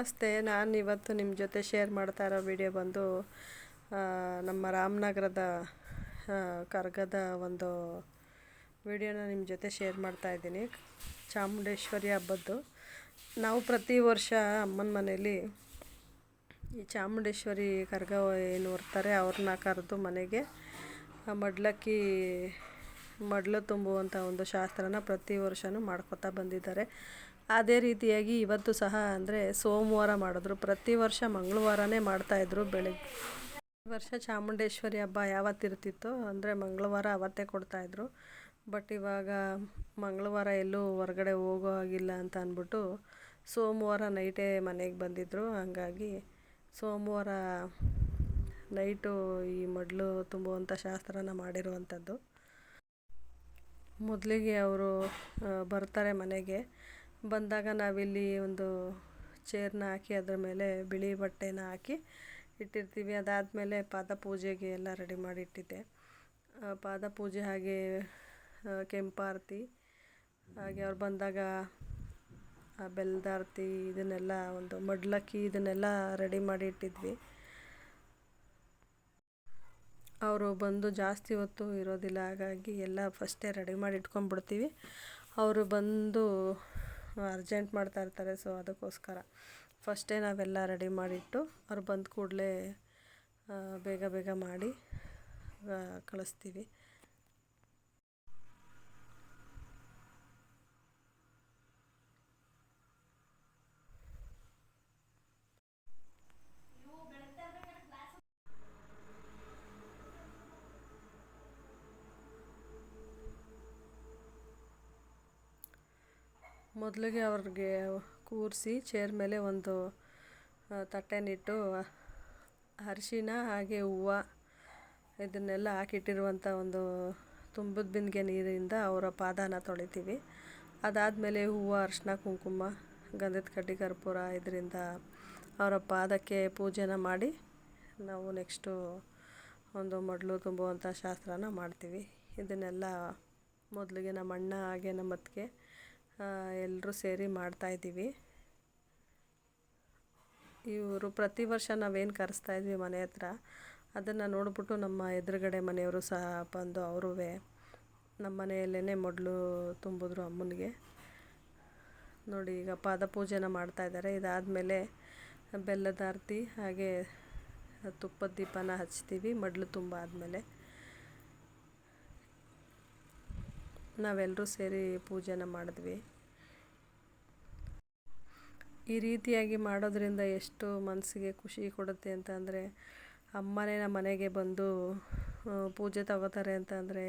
ನಮಸ್ತೆ, ನಾನು ಇವತ್ತು ನಿಮ್ಮ ಜೊತೆ ಶೇರ್ ಮಾಡ್ತಾ ಇರೋ ವಿಡಿಯೋ ಬಂದು ನಮ್ಮ ರಾಮನಗರದ ಕರ್ಗದ ಒಂದು ವಿಡಿಯೋನ ನಿಮ್ಮ ಜೊತೆ ಶೇರ್ ಮಾಡ್ತಾ ಇದ್ದೀನಿ. ಚಾಮುಂಡೇಶ್ವರಿ ಹಬ್ಬದ್ದು. ನಾವು ಪ್ರತಿ ವರ್ಷ ಅಮ್ಮನ ಮನೇಲಿ ಈ ಚಾಮುಂಡೇಶ್ವರಿ ಕರ್ಗ ಏನು ಹೊರ್ತಾರೆ ಅವ್ರನ್ನ ಕರೆದು ಮನೆಗೆ ಮಡ್ಲಕ್ಕಿ, ಮಡ್ಲು ತುಂಬುವಂಥ ಒಂದು ಶಾಸ್ತ್ರನ ಪ್ರತಿ ವರ್ಷವೂ ಮಾಡ್ಕೊತಾ ಬಂದಿದ್ದಾರೆ. ಅದೇ ರೀತಿಯಾಗಿ ಇವತ್ತು ಸಹ ಅಂದರೆ ಸೋಮವಾರ ಮಾಡಿದ್ರು. ಪ್ರತಿ ವರ್ಷ ಮಂಗಳವಾರನೇ ಮಾಡ್ತಾಯಿದ್ರು ಬೆಳಗ್ಗೆ. ಈ ವರ್ಷ ಚಾಮುಂಡೇಶ್ವರಿ ಹಬ್ಬ ಯಾವತ್ತಿರ್ತಿತ್ತೋ ಅಂದರೆ ಮಂಗಳವಾರ ಅವತ್ತೇ ಕೊಡ್ತಾಯಿದ್ರು ಬಟ್ ಇವಾಗ ಮಂಗಳವಾರ ಎಲ್ಲೂ ಹೊರಗಡೆ ಹೋಗೋ ಹಾಗಿಲ್ಲ ಅಂತ ಅಂದ್ಬಿಟ್ಟು ಸೋಮವಾರ ನೈಟೇ ಮನೆಗೆ ಬಂದಿದ್ದರು ಹಂಗಾಗಿ ಸೋಮವಾರ ನೈಟು ಈ ಮಡ್ಲು ತುಂಬುವಂಥ ಶಾಸ್ತ್ರನ ಮಾಡಿರುವಂಥದ್ದು. ಮೊದಲಿಗೆ ಅವರು ಬರ್ತಾರೆ ಮನೆಗೆ. ಬಂದಾಗ ನಾವಿಲ್ಲಿ ಒಂದು ಚೇರ್ನ ಹಾಕಿ ಅದ್ರ ಮೇಲೆ ಬಿಳಿ ಬಟ್ಟೆನ ಹಾಕಿ ಇಟ್ಟಿರ್ತೀವಿ. ಅದಾದಮೇಲೆ ಪಾದ ಪೂಜೆಗೆ ಎಲ್ಲ ರೆಡಿ ಮಾಡಿ ಇಟ್ಟಿದ್ದೆ. ಪಾದ ಪೂಜೆ ಹಾಗೆ ಕೆಂಪಾರತಿ ಹಾಗೆ ಅವ್ರು ಬಂದಾಗ, ಆ ಬೆಲ್ಲದಾರತಿ ಇದನ್ನೆಲ್ಲ ಒಂದು ಮಡ್ಲಕ್ಕಿ ಇದನ್ನೆಲ್ಲ ರೆಡಿ ಮಾಡಿ ಇಟ್ಟಿದ್ವಿ. ಅವರು ಬಂದು ಜಾಸ್ತಿ ಹೊತ್ತು ಇರೋದಿಲ್ಲ. ಹಾಗಾಗಿ ಎಲ್ಲ ಫಸ್ಟೇ ರೆಡಿ ಮಾಡಿ ಇಟ್ಕೊಂಡ್ಬಿಡ್ತೀವಿ. ಅವರು ಬಂದು ಅರ್ಜೆಂಟ್ ಮಾಡ್ತಾ ಇರ್ತಾರೆ ಸೊ ಅದಕ್ಕೋಸ್ಕರ. ಫಸ್ಟೇ ನಾವೆಲ್ಲ ರೆಡಿ ಮಾಡಿಟ್ಟು ಅವ್ರು ಬಂದ ಕೂಡಲೇ ಬೇಗ ಬೇಗ ಮಾಡಿ ಕಳಿಸ್ತೀವಿ. ಮೊದಲಿಗೆ ಅವ್ರಿಗೆ ಕೂರಿಸಿ ಚೇರ್ ಮೇಲೆ ಒಂದು ತಟ್ಟೆನಿಟ್ಟು ಅರಿಶಿನ, ಹಾಗೆ ಹೂವು ಇದನ್ನೆಲ್ಲ ಹಾಕಿಟ್ಟಿರುವಂಥ ಒಂದು ತುಂಬದ ಬಿಂದಿಗೆ ನೀರಿಂದ ಅವರ ಪಾದಾನ ತೊಳಿತೀವಿ. ಅದಾದಮೇಲೆ ಹೂವು, ಅರಿಶಿನ, ಕುಂಕುಮ, ಗಂಧದ ಕಡ್ಡಿ, ಕರ್ಪೂರ ಇದರಿಂದ ಅವರ ಪಾದಕ್ಕೆ ಪೂಜೆನ ಮಾಡಿ ನಾವು ನೆಕ್ಸ್ಟು ಒಂದು ಮೊಡಲು ತುಂಬುವಂಥ ಶಾಸ್ತ್ರನ ಮಾಡ್ತೀವಿ. ಇದನ್ನೆಲ್ಲ ಮೊದಲಿಗೆ ನಮ್ಮ ಅಣ್ಣ ಹಾಗೆ ನಮ್ಮ ಅತ್ತಿಗೆ ಎಲ್ಲರೂ ಸೇರಿ ಮಾಡ್ತಾಯಿದ್ದೀವಿ ಇವರು ಪ್ರತಿ ವರ್ಷ ನಾವೇನು ಕರೆಸ್ತಾ ಇದ್ವಿ ಮನೆ ಹತ್ರ, ಅದನ್ನು ನೋಡಿಬಿಟ್ಟು ನಮ್ಮ ಎದುರುಗಡೆ ಮನೆಯವರು ಸಹ ಬಂದು ಅವರೂ ನಮ್ಮ ಮನೆಯಲ್ಲೇ ಮೊದಲು ತುಂಬಿದ್ರು ಅಮ್ಮನಿಗೆ. ನೋಡಿ, ಈಗ ಪಾದ ಪೂಜೆನ ಮಾಡ್ತಾ ಇದ್ದಾರೆ. ಇದಾದಮೇಲೆ ಬೆಲ್ಲದ ಆರತಿ, ಹಾಗೆ ತುಪ್ಪದ ದೀಪನ ಹಚ್ತೀವಿ, ಮಡ್ಲು ತುಂಬ ಆದಮೇಲೆ. ನಾವೆಲ್ಲರೂ ಸೇರಿ ಪೂಜೆನ ಮಾಡಿದ್ವಿ. ಈ ರೀತಿಯಾಗಿ ಮಾಡೋದ್ರಿಂದ ಎಷ್ಟು ಮನಸ್ಸಿಗೆ ಖುಷಿ ಕೊಡುತ್ತೆ ಅಂತ ಅಂದರೆ, ಅಮ್ಮನೇ ನಮ್ಮ ಮನೆಗೆ ಬಂದು ಪೂಜೆ ತಗೋತಾರೆ ಅಂತ ಅಂದರೆ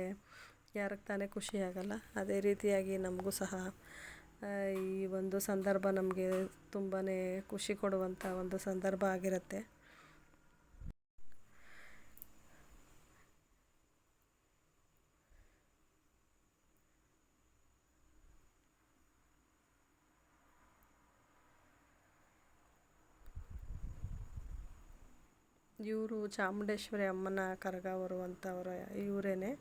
ಯಾರಿಗೆ ತಾನೇ ಖುಷಿ ಆಗಲ್ಲ. ಅದೇ ರೀತಿಯಾಗಿ ನಮಗೂ ಸಹ ಈ ಒಂದು ಸಂದರ್ಭ ನಮಗೆ ತುಂಬಾ ಖುಷಿ ಕೊಡುವಂಥ ಒಂದು ಸಂದರ್ಭ ಆಗಿರುತ್ತೆ. ಇವರು ಚಾಮುಂಡೇಶ್ವರಿ ಅಮ್ಮನ ಕರಗ ಬರುವಂಥವ್ರ ಇವರೇನೆ.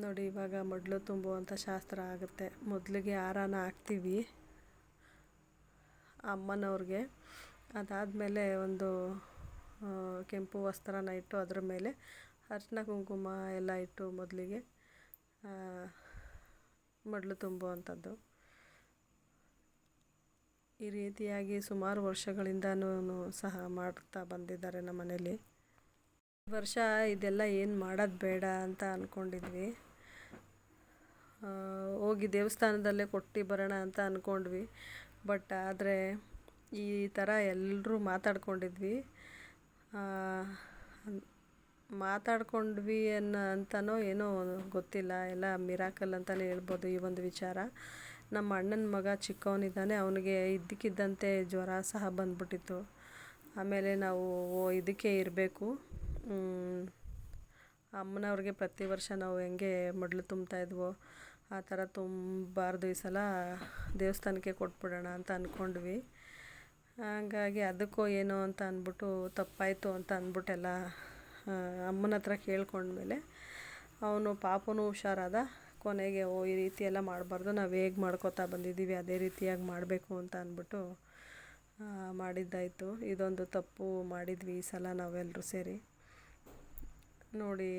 ನೋಡಿ, ಇವಾಗ ಮಡ್ಲು ತುಂಬುವಂಥ ಶಾಸ್ತ್ರ ಆಗುತ್ತೆ. ಮೊದಲಿಗೆ ಹಾರಾನ ಹಾಕ್ತೀವಿ ಅಮ್ಮನವ್ರಿಗೆ. ಅದಾದಮೇಲೆ ಒಂದು ಕೆಂಪು ವಸ್ತ್ರನ ಇಟ್ಟು ಅದ್ರ ಮೇಲೆ ಅರ್ಶಿನ ಕುಂಕುಮ ಎಲ್ಲ ಇಟ್ಟು ಮೊದಲಿಗೆ ಮಡ್ಲು ತುಂಬುವಂಥದ್ದು ಈ ರೀತಿಯಾಗಿ ಸುಮಾರು ವರ್ಷಗಳಿಂದನೂ ಸಹ ಮಾಡ್ತಾ ಬಂದಿದ್ದಾರೆ ನಮ್ಮ ಮನೇಲಿ. ಈ ವರ್ಷ ಇದೆಲ್ಲ ಏನು ಮಾಡೋದು ಬೇಡ ಅಂತ ಅಂದ್ಕೊಂಡಿದ್ವಿ ಹೋಗಿ ದೇವಸ್ಥಾನದಲ್ಲೇ ಕೊಟ್ಟು ಬರೋಣ ಅಂತ ಅಂದ್ಕೊಂಡ್ವಿ ಬಟ್ ಆದರೆ ಈ ಥರ ಎಲ್ಲರೂ ಮಾತಾಡ್ಕೊಂಡಿದ್ವಿ. ಮಾತಾಡ್ಕೊಂಡ್ವಿ ಅನ್ನೋ ಅಂತನೋ ಏನೋ ಗೊತ್ತಿಲ್ಲ. ಎಲ್ಲ ಮಿರಾಕಲ್ ಅಂತಲೇ ಹೇಳ್ಬೋದು ಈ ಒಂದು ವಿಚಾರ. ನಮ್ಮ ಅಣ್ಣನ ಮಗ ಚಿಕ್ಕವನಿದ್ದಾನೆ, ಅವನಿಗೆ ಇದ್ದಕ್ಕಿದ್ದಂತೆ ಜ್ವರ ಸಹ ಬಂದ್ಬಿಟ್ಟಿತ್ತು. ಆಮೇಲೆ ನಾವು ಇದಕ್ಕೆ ಇರಬೇಕು. ಅಮ್ಮನವ್ರಿಗೆ ಪ್ರತಿ ವರ್ಷ ನಾವು ಹೆಂಗೆ ಮಡ್ಲು ತುಂಬ್ತಾ ಇದ್ವೋ, ಆ ಥರ ತುಂಬಾರ್ದು ಈ ಸಲ ದೇವಸ್ಥಾನಕ್ಕೆ ಕೊಟ್ಬಿಡೋಣ ಅಂತ ಅಂದ್ಕೊಂಡ್ವಿ ಹಾಗಾಗಿ ಅದಕ್ಕೋ ಏನೋ ಅಂತ ಅಂದ್ಬಿಟ್ಟು ತಪ್ಪಾಯಿತು ಅಂತ ಅಂದ್ಬಿಟ್ಟೆಲ್ಲ ಅಮ್ಮನ ಹತ್ರ ಕೇಳ್ಕೊಂಡ್ಮೇಲೆ ಅವನು ಪಾಪನೂ ಹುಷಾರಾದ. ಕೊನೆಗೆ, ಓ, ಈ ರೀತಿ ಎಲ್ಲ ಮಾಡಬಾರ್ದು, ನಾವು ಹೇಗೆ ಮಾಡ್ಕೋತಾ ಬಂದಿದ್ದೀವಿ, ಅದೇ ರೀತಿಯಾಗಿ ಮಾಡಬೇಕು ಅಂತ ಅಂದ್ಬಿಟ್ಟು ಮಾಡಿದ್ದಾಯಿತು. ಇದೊಂದು ತಪ್ಪು ಮಾಡಿದ್ವಿ ಈ ಸಲ ನಾವೆಲ್ಲರೂ ಸೇರಿ. ನೋಡಿ,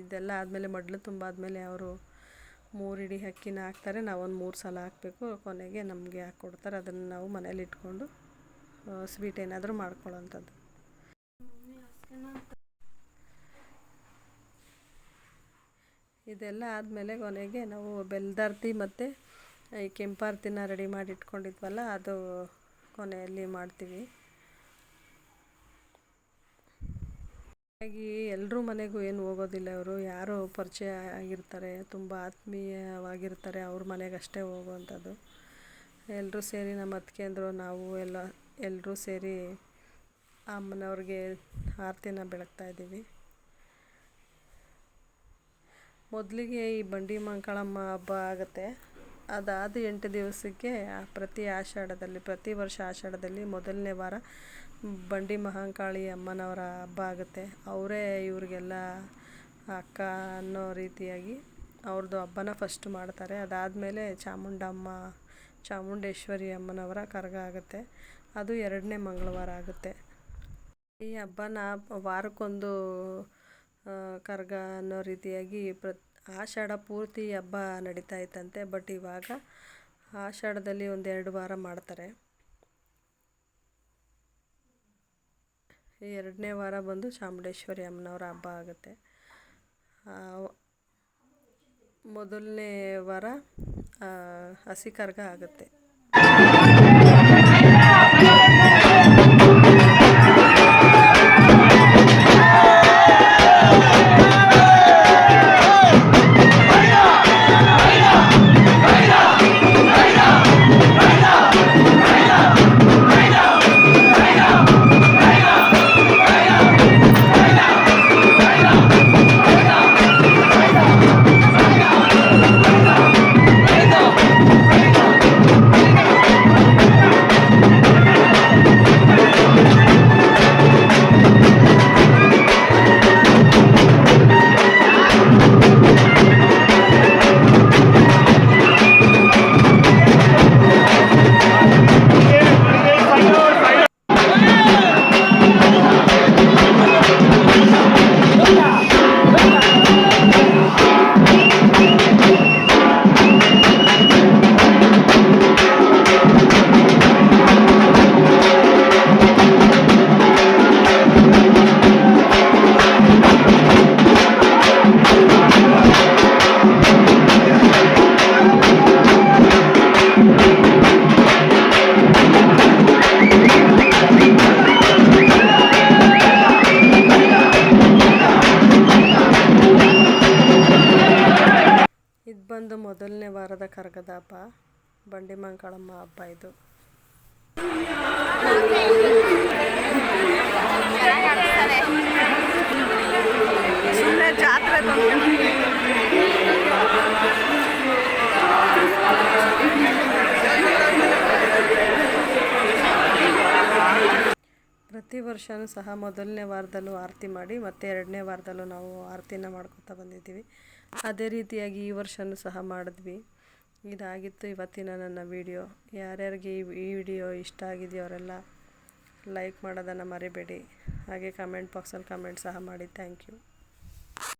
ಇದೆಲ್ಲ ಆದಮೇಲೆ, ಮಡ್ಲು ತುಂಬ ಆದಮೇಲೆ ಅವರು ಮೂರು ಇಡೀ ಅಕ್ಕಿನ ಹಾಕ್ತಾರೆ. ನಾವೊಂದು ಮೂರು ಸಲ ಹಾಕಬೇಕು. ಕೊನೆಗೆ ನಮಗೆ ಹಾಕ್ಕೊಡ್ತಾರೆ ಅದನ್ನು ನಾವು ಮನೇಲಿ ಇಟ್ಕೊಂಡು ಸ್ವೀಟ್ ಏನಾದರೂ ಮಾಡ್ಕೊಳ್ಳೋಂಥದ್ದು. ಇದೆಲ್ಲ ಆದಮೇಲೆ ಕೊನೆಗೆ ನಾವು ಬೆಲ್ಲದಾರ್ತಿ ಮತ್ತು ಈ ಕೆಂಪಾರ್ತಿನ ರೆಡಿ ಮಾಡಿ ಇಟ್ಕೊಂಡಿದ್ವಲ್ಲ, ಅದು ಕೊನೆಯಲ್ಲಿ ಮಾಡ್ತೀವಿ. ಹಾಗಾಗಿ ಎಲ್ಲರೂ ಮನೆಗೂ ಏನು ಹೋಗೋದಿಲ್ಲ ಅವರು ಯಾರು ಪರಿಚಯ ಆಗಿರ್ತಾರೆ, ತುಂಬ ಆತ್ಮೀಯವಾಗಿರ್ತಾರೆ, ಅವ್ರ ಮನೆಗಷ್ಟೇ ಹೋಗುವಂಥದ್ದು. ಎಲ್ಲರೂ ಸೇರಿ ನಮ್ಮ ಅತ್ತಿಗೆಂದ್ರು ನಾವು ಎಲ್ಲ ಎಲ್ಲರೂ ಸೇರಿ ಅಮ್ಮನವ್ರಿಗೆ ಆರತಿನ ಬೆಳಗ್ತಾ ಇದ್ದೀವಿ. ಮೊದಲಿಗೆ ಈ ಬಂಡಿ ಮಂಕಾಳಮ್ಮ ಹಬ್ಬ ಆಗುತ್ತೆ. ಅದಾದ ಎಂಟು ದಿವಸಕ್ಕೆ ಪ್ರತಿ ಆಷಾಢದಲ್ಲಿ, ಪ್ರತಿ ವರ್ಷ ಆಷಾಢದಲ್ಲಿ ಮೊದಲನೇ ವಾರ ಬಂಡಿ ಮಹಾಂಕಾಳಿ ಅಮ್ಮನವರ ಹಬ್ಬ ಆಗುತ್ತೆ. ಅವರೇ ಇವ್ರಿಗೆಲ್ಲ ಅಕ್ಕ ಅನ್ನೋ ರೀತಿಯಾಗಿ ಅವ್ರದ್ದು ಹಬ್ಬನ ಫಸ್ಟ್ ಮಾಡ್ತಾರೆ. ಅದಾದಮೇಲೆ ಚಾಮುಂಡಮ್ಮ, ಚಾಮುಂಡೇಶ್ವರಿ ಅಮ್ಮನವರ ಕರಗ ಆಗುತ್ತೆ. ಅದು ಎರಡನೇ ಮಂಗಳವಾರ ಆಗುತ್ತೆ. ಈ ಹಬ್ಬನ ವಾರಕ್ಕೊಂದು ಕರಗ ಅನ್ನೋ ರೀತಿಯಾಗಿ ಪ್ರ ಆಷಾಢ ಪೂರ್ತಿ ಹಬ್ಬ ನಡೀತಾ ಇತ್ತಂತೆ, ಬಟ್ ಇವಾಗ ಆಷಾಢದಲ್ಲಿ ಒಂದೆರಡು ವಾರ ಮಾಡ್ತಾರೆ. ಎರಡನೇ ವಾರ ಬಂದು ಚಾಮುಂಡೇಶ್ವರಿ ಅಮ್ಮನವರ ಹಬ್ಬ ಆಗುತ್ತೆ. ಮೊದಲನೇ ವಾರ ಹಸಿ ಕರಗ ಆಗುತ್ತೆ. ಕರಗದ ಹಬ್ಬ ಬಂಡಿ ಮಂಕಳಮ್ಮ ಹಬ್ಬ ಇದು. ಸುಮ್ಮನೆ ಜಾತ್ರೆ ಪ್ರತಿ ವರ್ಷನೂ ಸಹ ಮೊದಲನೇ ವಾರದಲ್ಲೂ ಆರತಿ ಮಾಡಿ ಮತ್ತೆ ಎರಡನೇ ವಾರದಲ್ಲೂ ನಾವು ಆರತಿನ ಮಾಡ್ಕೊತಾ ಬಂದಿದ್ದೀವಿ. ಅದೇ ರೀತಿಯಾಗಿ ಈ ವರ್ಷನೂ ಸಹ ಮಾಡಿದ್ವಿ. ಇದಾಗಿತ್ತು ಇವತ್ತಿನ ನನ್ನ ವಿಡಿಯೋ. ಯಾರ್ಯಾರಿಗೆ ಈ ವಿಡಿಯೋ ಇಷ್ಟ ಆಗಿದೆಯೋ ಅವರೆಲ್ಲ ಲೈಕ್ ಮಾಡೋದನ್ನು ಮರಿಬೇಡಿ. ಹಾಗೆ ಕಮೆಂಟ್ ಬಾಕ್ಸಲ್ಲಿ ಕಮೆಂಟ್ ಸಹ ಮಾಡಿ. Thank you